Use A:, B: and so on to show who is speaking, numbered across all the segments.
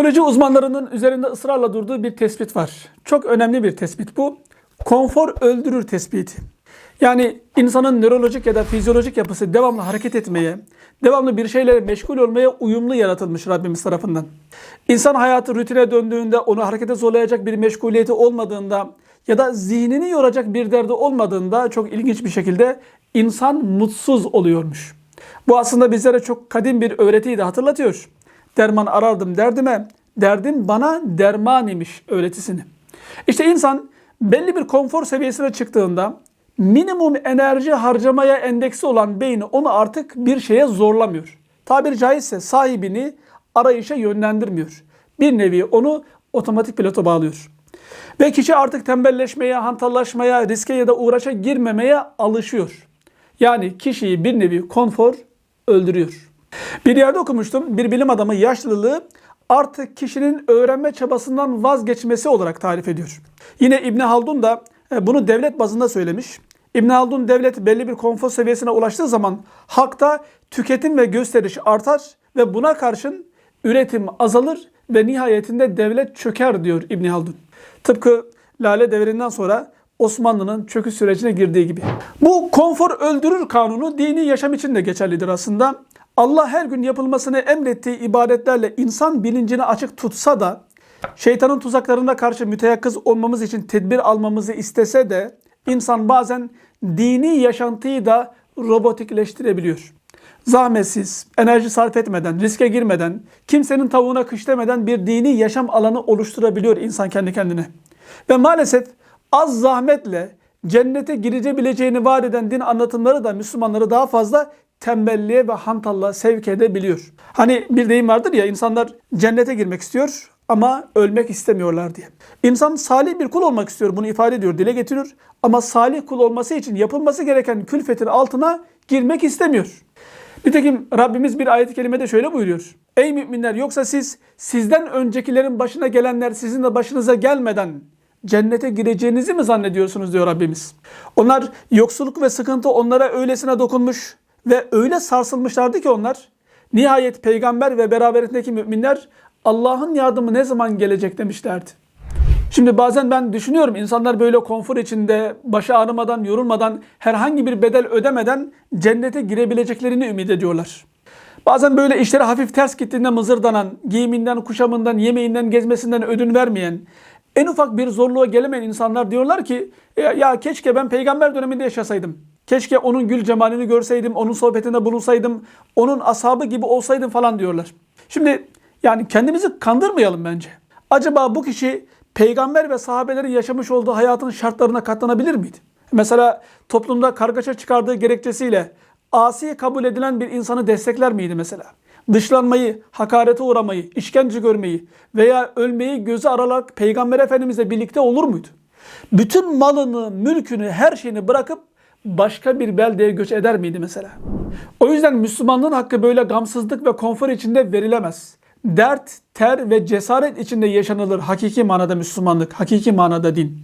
A: Psikoloji uzmanlarının üzerinde ısrarla durduğu bir tespit var. Çok önemli bir tespit bu. Konfor öldürür tespiti. Yani insanın nörolojik ya da fizyolojik yapısı devamlı hareket etmeye, devamlı bir şeylere meşgul olmaya uyumlu yaratılmış Rabbimiz tarafından. İnsan hayatı rutine döndüğünde, onu harekete zorlayacak bir meşguliyeti olmadığında ya da zihnini yoracak bir derdi olmadığında çok ilginç bir şekilde insan mutsuz oluyormuş. Bu aslında bizlere çok kadim bir öğretiyi de hatırlatıyor. Derman arardım derdime, derdim bana derman imiş öğretisini. İşte insan belli bir konfor seviyesine çıktığında minimum enerji harcamaya endeksi olan beyni onu artık bir şeye zorlamıyor. Tabiri caizse sahibini arayışa yönlendirmiyor. Bir nevi onu otomatik pilota bağlıyor. Ve kişi artık tembelleşmeye, hantallaşmaya, riske ya da uğraşa girmemeye alışıyor. Yani kişiyi bir nevi konfor öldürüyor. Bir yerde okumuştum. Bir bilim adamı yaşlılığı artık kişinin öğrenme çabasından vazgeçmesi olarak tarif ediyor. Yine İbni Haldun da e, bunu devlet bazında söylemiş. İbni Haldun devlet belli bir konfor seviyesine ulaştığı zaman halkta tüketim ve gösteriş artar ve buna karşın üretim azalır ve nihayetinde devlet çöker diyor İbni Haldun. Tıpkı Lale devrinden sonra Osmanlı'nın çöküş sürecine girdiği gibi. Bu konfor öldürür kanunu dini yaşam için de geçerlidir aslında. Allah her gün yapılmasını emrettiği ibadetlerle insan bilincini açık tutsa da şeytanın tuzaklarına karşı müteyakkız olmamız için tedbir almamızı istese de insan bazen dini yaşantıyı da robotikleştirebiliyor. Zahmetsiz, enerji sarf etmeden, riske girmeden, kimsenin tavuğuna kış demeden bir dini yaşam alanı oluşturabiliyor insan kendi kendine. Ve maalesef az zahmetle cennete girebileceğini vaat eden din anlatımları da Müslümanları daha fazla tembelliğe ve hantallığa sevk edebiliyor. Hani bir deyim vardır ya insanlar cennete girmek istiyor ama ölmek istemiyorlar diye. İnsan salih bir kul olmak istiyor bunu ifade ediyor, dile getiriyor. Ama salih kul olması için yapılması gereken külfetin altına girmek istemiyor. Nitekim Rabbimiz bir ayet-i kerimede şöyle buyuruyor. Ey müminler yoksa siz sizden öncekilerin başına gelenler sizin de başınıza gelmeden cennete gireceğinizi mi zannediyorsunuz diyor Rabbimiz. Onlar yoksulluk ve sıkıntı onlara öylesine dokunmuş ve öyle sarsılmışlardı ki onlar nihayet peygamber ve beraberindeki müminler Allah'ın yardımı ne zaman gelecek demişlerdi. Şimdi bazen ben düşünüyorum insanlar böyle konfor içinde başı ağrımadan, yorulmadan, herhangi bir bedel ödemeden cennete girebileceklerini ümit ediyorlar. Bazen böyle işleri hafif ters gittiğinde mızırdanan, giyiminden, kuşamından, yemeğinden, gezmesinden ödün vermeyen, en ufak bir zorluğa gelemeyen insanlar diyorlar ki ya, ya keşke ben peygamber döneminde yaşasaydım. Keşke onun gül cemalini görseydim, onun sohbetinde bulunsaydım, onun ashabı gibi olsaydım falan diyorlar. Şimdi yani kendimizi kandırmayalım bence. Acaba bu kişi peygamber ve sahabelerin yaşamış olduğu hayatın şartlarına katlanabilir miydi? Mesela toplumda kargaşa çıkardığı gerekçesiyle asi kabul edilen bir insanı destekler miydi mesela? Dışlanmayı, hakarete uğramayı, işkence görmeyi veya ölmeyi göze ararak peygamber efendimizle birlikte olur muydu? Bütün malını, mülkünü, her şeyini bırakıp başka bir beldeye göç eder miydi mesela? O yüzden Müslümanlığın hakkı böyle gamsızlık ve konfor içinde verilemez. Dert, ter ve cesaret içinde yaşanılır hakiki manada Müslümanlık, hakiki manada din.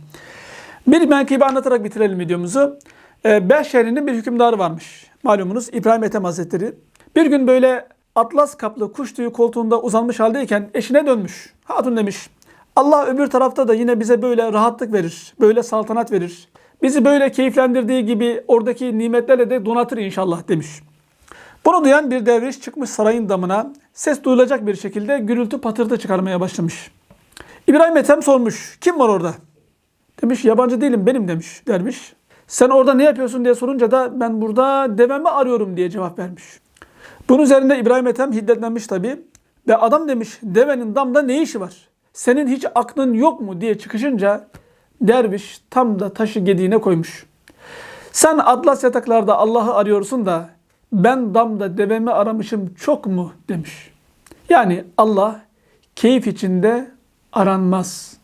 A: Bir menkıbe anlatarak bitirelim videomuzu. Ee, Beş şehrinin bir hükümdarı varmış. Malumunuz İbrahim Ethem Hazretleri. Bir gün böyle atlas kaplı kuş tüyü koltuğunda uzanmış haldeyken eşine dönmüş. Hatun demiş. Allah öbür tarafta da yine bize böyle rahatlık verir, böyle saltanat verir. Bizi böyle keyiflendirdiği gibi oradaki nimetlerle de donatır inşallah demiş. Bunu duyan bir derviş çıkmış sarayın damına ses duyulacak bir şekilde gürültü patırtı çıkarmaya başlamış. İbrahim Ethem sormuş. Kim var orada? Demiş yabancı değilim benim demiş derviş. Sen orada ne yapıyorsun diye sorunca da ben burada devemi arıyorum diye cevap vermiş. Bunun üzerinde İbrahim Ethem hiddetlenmiş tabi. Ve adam demiş devenin damda ne işi var? Senin hiç aklın yok mu diye çıkışınca derviş tam da taşı gediğine koymuş. Sen atlas yataklarda Allah'ı arıyorsun da ben damda devemi aramışım çok mu demiş. Yani Allah keyif içinde aranmaz.